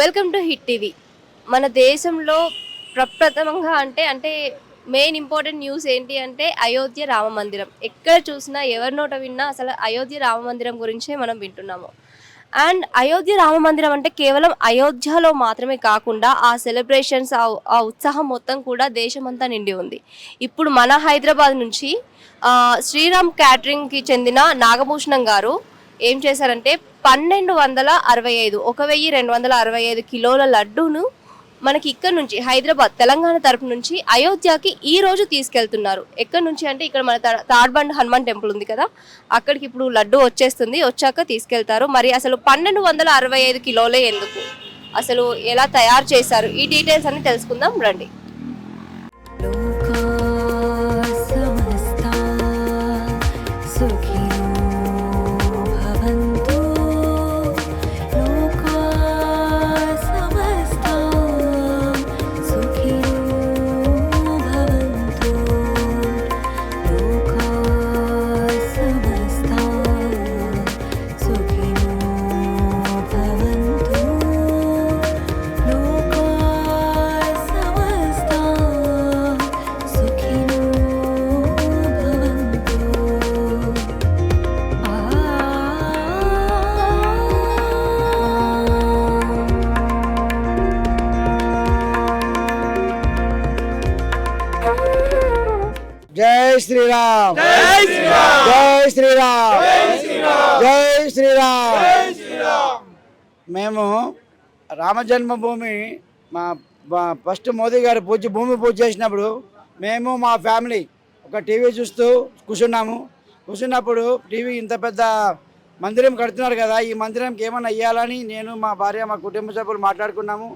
Welcome to hit TV. మన దేశంలో ప్రప్రథమంగా అంటే అంటే మెయిన్ ఇంపార్టెంట్ న్యూస్ ఏంటి అంటే అయోధ్య రామ మందిరం. ఎక్కడ చూసినా ఎవరి నోట విన్నా అసలు అయోధ్య రామ మందిరం గురించే మనం వింటున్నాము. అండ్ అయోధ్య రామ మందిరం అంటే కేవలం అయోధ్యలో మాత్రమే కాకుండా ఆ సెలబ్రేషన్స్ ఆ ఉత్సాహం మొత్తం కూడా దేశమంతా నిండి ఉంది. ఇప్పుడు మన హైదరాబాద్ నుంచి శ్రీరామ్ క్యాటరింగ్కి చెందిన నాగభూషణం గారు ఏం చేశారంటే పన్నెండు వందల అరవై ఐదు ఒక వెయ్యి రెండు వందల అరవై ఐదు కిలోల లడ్డూను మనకి ఇక్కడ నుంచి హైదరాబాద్ తెలంగాణ తరపు నుంచి అయోధ్యకి ఈ రోజు తీసుకెళ్తున్నారు. ఎక్కడి నుంచి అంటే ఇక్కడ మన తాడ్బండ్ హనుమాన్ టెంపుల్ ఉంది కదా? అక్కడికి ఇప్పుడు లడ్డు వచ్చేస్తుంది వచ్చాక తీసుకెళ్తారు. మరి అసలు పన్నెండు వందల అరవై ఐదు కిలోలే ఎందుకు? అసలు ఎలా తయారు చేశారు? ఈ డీటెయిల్స్ అన్ని తెలుసుకుందాం రండి. జై శ్రీరామ్. జై శ్రీరామ్. జై శ్రీరామ్. జై శ్రీరామ్. మేము రామ జన్మభూమి మా ఫస్ట్ మోదీ గారు పూజ భూమి పూజ చేసినప్పుడు మేము మా ఫ్యామిలీ ఒక టీవీ చూస్తూ కూర్చున్నాము. కూర్చున్నప్పుడు టీవీ ఇంత పెద్ద మందిరం కడుతున్నారు కదా ఈ మందిరంకి ఏమన్నా ఇవ్వాలని నేను మా భార్య మా కుటుంబ సభ్యులు మాట్లాడుకున్నాము.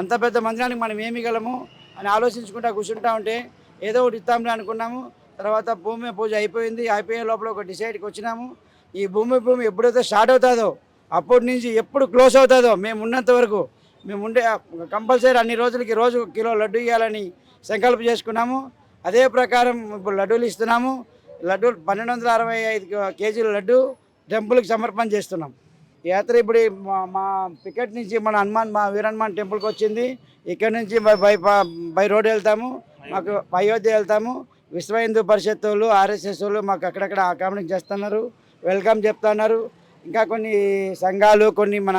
అంత పెద్ద మందిరానికి మనం ఏమి ఇవ్వగలము అని ఆలోచించుకుంటా కూర్చుంటా ఉంటే ఏదో ఒకటి ఇస్తాంలే అనుకున్నాము. తర్వాత భూమి పూజ అయిపోయింది. అయిపోయే లోపల ఒక డిసైడ్కి వచ్చినాము. ఈ భూమి భూమి ఎప్పుడైతే స్టార్ట్ అవుతుందో అప్పటి నుంచి ఎప్పుడు క్లోజ్ అవుతుందో మేము ఉన్నంత వరకు మేము ఉండే కంపల్సరీ అన్ని రోజులకి రోజు కిలో లడ్డు ఇవ్వాలని సంకల్పం చేసుకున్నాము. అదే ప్రకారం ఇప్పుడు లడ్డూలు ఇస్తున్నాము. లడ్డూలు పన్నెండు వందల అరవై ఐదు కేజీల లడ్డు టెంపుల్కి సమర్పణ చేస్తున్నాం. యాత్ర ఇప్పుడు మా- మా పికెట్ నుంచి మన హనుమాన్ మా వీరహనుమాన్ టెంపుల్కి వచ్చింది. ఇక్కడ నుంచి బై బై బై రోడ్ వెళ్తాము. మాకు అయోధ్య వెళ్తాము. విశ్వ హిందూ పరిషత్ వాళ్ళు ఆర్ఎస్ఎస్ వాళ్ళు మాకు అక్కడక్కడ అకామిడేట్ చేస్తున్నారు. వెల్కమ్ చెప్తున్నారు. ఇంకా కొన్ని సంఘాలు కొన్ని మన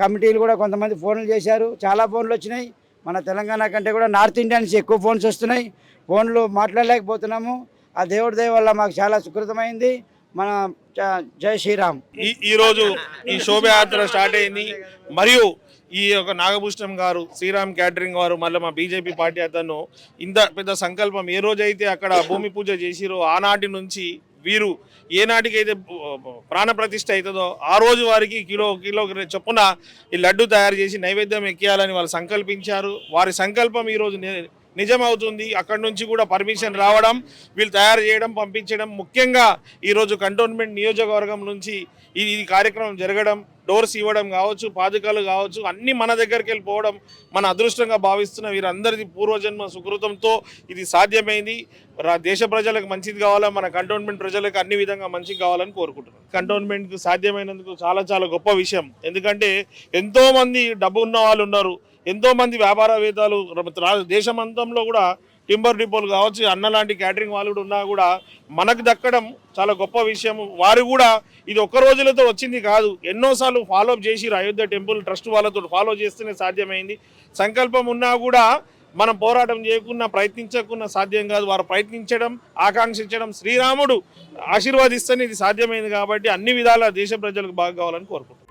కమిటీలు కూడా కొంతమంది ఫోన్లు చేశారు. చాలా ఫోన్లు వచ్చినాయి. మన తెలంగాణ కంటే కూడా నార్త్ ఇండియా నుంచి ఎక్కువ ఫోన్స్ వస్తున్నాయి. ఫోన్లు మాట్లాడలేకపోతున్నాము. ఆ దేవుడి దయ వల్ల మాకు చాలా సుకృతమైంది. మన జ- జై శ్రీరామ్. ఈ ఈరోజు ఈ శోభయాత్ర స్టార్ట్ అయింది. మరియు ఈ యొక్క నాగభూషణం గారు శ్రీరామ్ క్యాటరింగ్ వారు మళ్ళీ మా బీజేపీ పార్టీ అతను ఇంత పెద్ద సంకల్పం. ఏ రోజైతే అక్కడ భూమి పూజ చేసిరో ఆనాటి నుంచి వీరు ఏనాటికైతే ప్రాణప్రతిష్ఠ అవుతుందో ఆ రోజు వారికి కిలో కిలో చొప్పున ఈ లడ్డు తయారు చేసి నైవేద్యం ఎక్కియాలని వాళ్ళు సంకల్పించారు. వారి సంకల్పం ఈరోజు నిజమవుతుంది. అక్కడ నుంచి కూడా పర్మిషన్ రావడం వీళ్ళు తయారు చేయడం పంపించడం ముఖ్యంగా ఈరోజు కంటోన్మెంట్ నియోజకవర్గం నుంచి ఈ ఈ కార్యక్రమం జరగడం డోర్స్ ఇవ్వడం కావచ్చు పాదుకలు కావచ్చు అన్ని మన దగ్గరికి వెళ్ళిపోవడం మన అదృష్టంగా భావిస్తున్న వీరందరిది పూర్వజన్మ సుకృతంతో ఇది సాధ్యమైంది. దేశ ప్రజలకు మంచిది కావాలా మన కంటోన్మెంట్ ప్రజలకు అన్ని విధంగా మంచిది కావాలని కోరుకుంటున్నాం. కంటోన్మెంట్కి సాధ్యమైనందుకు చాలా చాలా గొప్ప విషయం. ఎందుకంటే ఎంతోమంది డబ్బు ఉన్న వాళ్ళు ఉన్నారు. ఎంతో మంది వ్యాపారవేత్తలు దేశమంతంలో కూడా టింబర్ డిపోలు కావచ్చు అన్న లాంటి క్యాటరింగ్ వాళ్ళు కూడా ఉన్నా కూడా మనకు దక్కడం చాలా గొప్ప విషయం వారు కూడా ఇది ఒక్క రోజులతో వచ్చింది కాదు. ఎన్నోసార్లు ఫాలోఅప్ చేసి అయోధ్య టెంపుల్ ట్రస్ట్ వాళ్ళతో ఫాలో చేస్తేనే సాధ్యమైంది. సంకల్పం ఉన్నా కూడా మనం పోరాటం చేయకుండా ప్రయత్నించకుండా సాధ్యం కాదు. వారు ప్రయత్నించడం ఆకాంక్షించడం శ్రీరాముడు ఆశీర్వాదిస్తేనే ఇది సాధ్యమైంది కాబట్టి అన్ని విధాల దేశ ప్రజలకు బాగా కావాలని కోరుకుంటున్నాను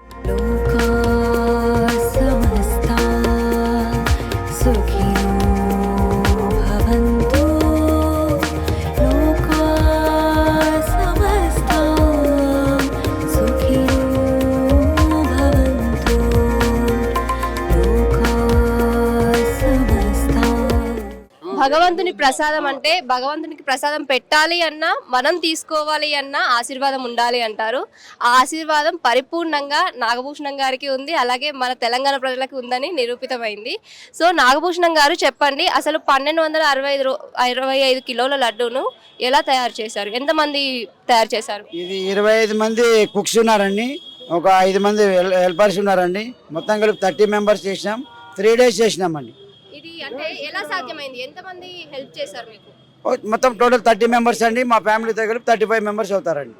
భగవంతుని ప్రసాదం అంటే భగవంతునికి ప్రసాదం పెట్టాలి అన్నా మనం తీసుకోవాలి అన్నా ఆశీర్వాదం ఉండాలి అంటారు. ఆ ఆశీర్వాదం పరిపూర్ణంగా నాగభూషణం గారికి ఉంది అలాగే మన తెలంగాణ ప్రజలకు ఉందని నిరూపితమైంది. సో నాగభూషణం గారు చెప్పండి అసలు పన్నెండు వందల అరవై ఐదు రో- అరవై ఐదు కిలోల లడ్డూను ఎలా తయారు చేశారు? ఎంతమంది తయారు చేశారు? ఇది ఇరవై ఐదు మంది కుక్స్ ఉన్నారండి ఒక ఐదు మంది హెల్పర్స్ ఉన్నారండి. మొత్తం కలిపి థర్టీ మెంబర్స్ చేసినాం త్రీ డేస్ చేసినామండి. ఇది అంటే ఎలా సాధ్యమైంది? ఎంతమంది హెల్ప్ చేశారు మీకు? మొత్తం టోటల్ థర్టీ మెంబర్స్ అండి. మా ఫ్యామిలీతో కలిపి థర్టీ ఫైవ్ మెంబర్స్ అవుతారండి.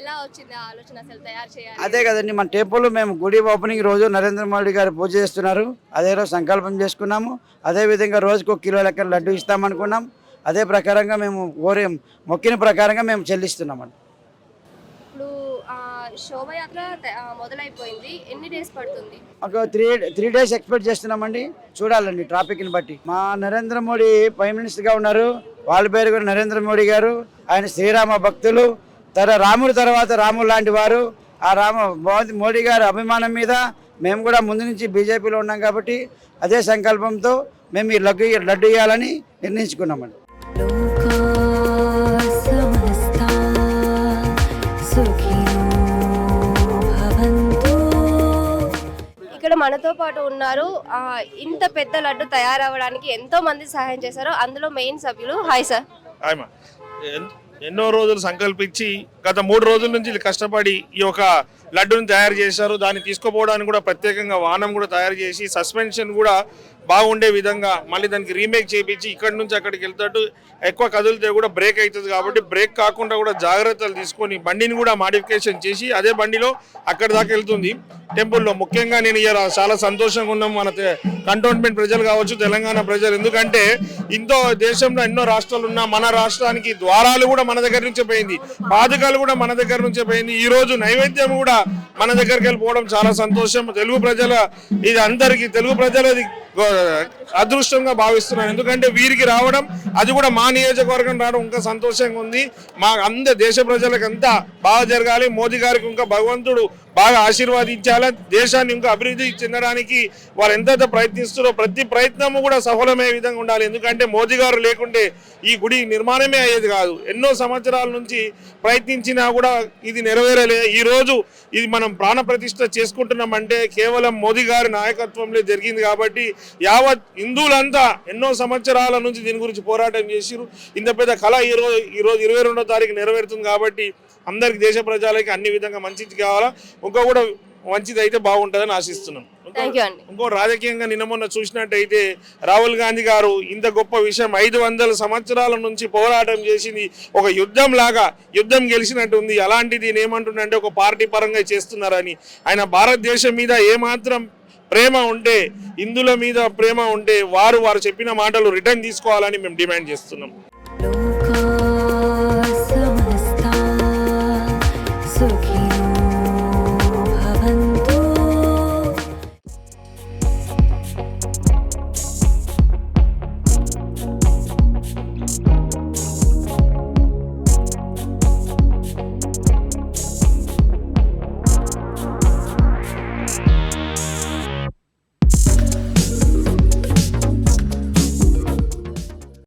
ఎలా వచ్చింది ఆలోచన అసలు తయారు చేయాలి? అదే కదండి మన టెంపుల్ మేము గుడి ఓపెనింగ్ రోజు నరేంద్ర మోడీ గారు పూజ చేస్తున్నారు. అదే రోజు సంకల్పం చేసుకున్నాము. అదే విధంగా రోజుకు ఒక కిలో లెక్క లడ్డు ఇస్తామనుకున్నాం. అదే ప్రకారంగా మేము కోరి మొక్కిన ప్రకారంగా మేము చెల్లిస్తున్నామండి. శోభయాత్ర మొదలైపోయింది. ఎన్ని డేస్ పడుతుంది? ఒక త్రీ త్రీ డేస్ ఎక్స్పెక్ట్ చేస్తున్నామండి. చూడాలండి ట్రాఫిక్ని బట్టి. మా నరేంద్ర మోడీ ప్రైమ్ మినిస్టర్గా ఉన్నారు. వాళ్ళ పేరు కూడా నరేంద్ర మోడీ గారు. ఆయన శ్రీరామ భక్తులు. తర రాముడు తర్వాత రాముడు లాంటి వారు. ఆ రామ మోడీ గారి అభిమానం మీద మేము కూడా ముందు నుంచి బీజేపీలో ఉన్నాం కాబట్టి అదే సంకల్పంతో మేము ఈ లడ్డు లడ్డు ఇవ్వాలని నిర్ణయించుకున్నామండి. మనతో పాటు ఉన్నారు. ఇంత పెద్ద లడ్డు తయారవ్వడానికి ఎంతో మంది సహాయం చేశారు. అందులో మెయిన్ సభ్యులు హాయ్ సార్. ఎన్నో రోజులు సంకల్పించి గత మూడు రోజుల నుంచి కష్టపడి ఈ యొక్క లడ్డును తయారు చేశారు. దాన్ని తీసుకుపోవడానికి కూడా ప్రత్యేకంగా వాహనం కూడా తయారు చేసి సస్పెన్షన్ కూడా బాగుండే విధంగా మళ్ళీ దానికి రీమేక్ చేయించి ఇక్కడి నుంచి అక్కడికి వెళ్తాడు ఎక్కువ కదిలితే కూడా బ్రేక్ అవుతుంది కాబట్టి బ్రేక్ కాకుండా కూడా జాగ్రత్తలు తీసుకొని బండిని కూడా మాడిఫికేషన్ చేసి అదే బండిలో అక్కడి దాకా వెళ్తుంది. టెంపుల్లో ముఖ్యంగా నేను ఇలా చాలా సంతోషంగా ఉన్నాం. మన కంటోన్మెంట్ ప్రజలు కావచ్చు తెలంగాణ ప్రజలు. ఎందుకంటే ఇంతో దేశంలో ఎన్నో రాష్ట్రాలు ఉన్నా మన రాష్ట్రానికి ద్వారాలు కూడా మన దగ్గర నుంచే పోయింది. పాదుకలు కూడా మన దగ్గర నుంచే పోయింది. ఈ రోజు నైవేద్యం కూడా మన దగ్గరికి వెళ్ళిపోవడం చాలా సంతోషం. తెలుగు ప్రజల ఇది అందరికి తెలుగు ప్రజలది అదృష్టంగా భావిస్తున్నాను ఎందుకంటే వీరికి రావడం అది కూడా మా నియోజకవర్గం రావడం ఇంకా సంతోషంగా ఉంది. మా అంద దేశ ప్రజలకు అంతా బాగా జరగాలి. మోదీ గారికి ఇంకా భగవంతుడు బాగా ఆశీర్వాదించాలి. దేశాన్ని ఇంకా అభివృద్ధి చెందడానికి వారు ఎంతైతే ప్రయత్నిస్తున్నారో ప్రతి ప్రయత్నము కూడా సఫలమయ్యే విధంగా ఉండాలి. ఎందుకంటే మోదీ గారు లేకుంటే ఈ గుడి నిర్మాణమే అయ్యేది కాదు. ఎన్నో సంవత్సరాల నుంచి ప్రయత్నించినా కూడా ఇది నెరవేరలే. ఈ రోజు ఇది మనం ప్రాణ ప్రతిష్ఠ చేసుకుంటున్నామంటే కేవలం మోదీ గారి నాయకత్వంలో జరిగింది కాబట్టి యావత్ హిందువులంతా ఎన్నో సంవత్సరాల నుంచి దీని గురించి పోరాటం చేసిరు ఇంత పెద్ద కళ ఈ రోజు ఈ రోజు ఇరవై రెండో తారీఖు నెరవేరుతుంది కాబట్టి అందరికి దేశ ప్రజలకి అన్ని విధంగా మంచిది కావాలా. ఇంకా కూడా మంచిది అయితే బాగుంటుందని ఆశిస్తున్నాం. ఇంకో- రాజకీయంగా నిన్న మొన్న చూసినట్టయితే రాహుల్ గాంధీ గారు ఇంత గొప్ప విషయం ఐదు వందల సంవత్సరాల నుంచి పోరాటం చేసింది. ఒక యుద్ధం లాగా యుద్ధం గెలిచినట్టు ఉంది. అలాంటిది ఏమంటుండంటే ఒక పార్టీ పరంగా చేస్తున్నారని. ఆయన భారతదేశం మీద ఏమాత్రం ప్రేమ ఉంటే హిందువుల మీద ప్రేమ ఉంటే వారు వారు చెప్పిన మాటలు రిటర్న్ తీసుకోవాలని మేము డిమాండ్ చేస్తున్నాం.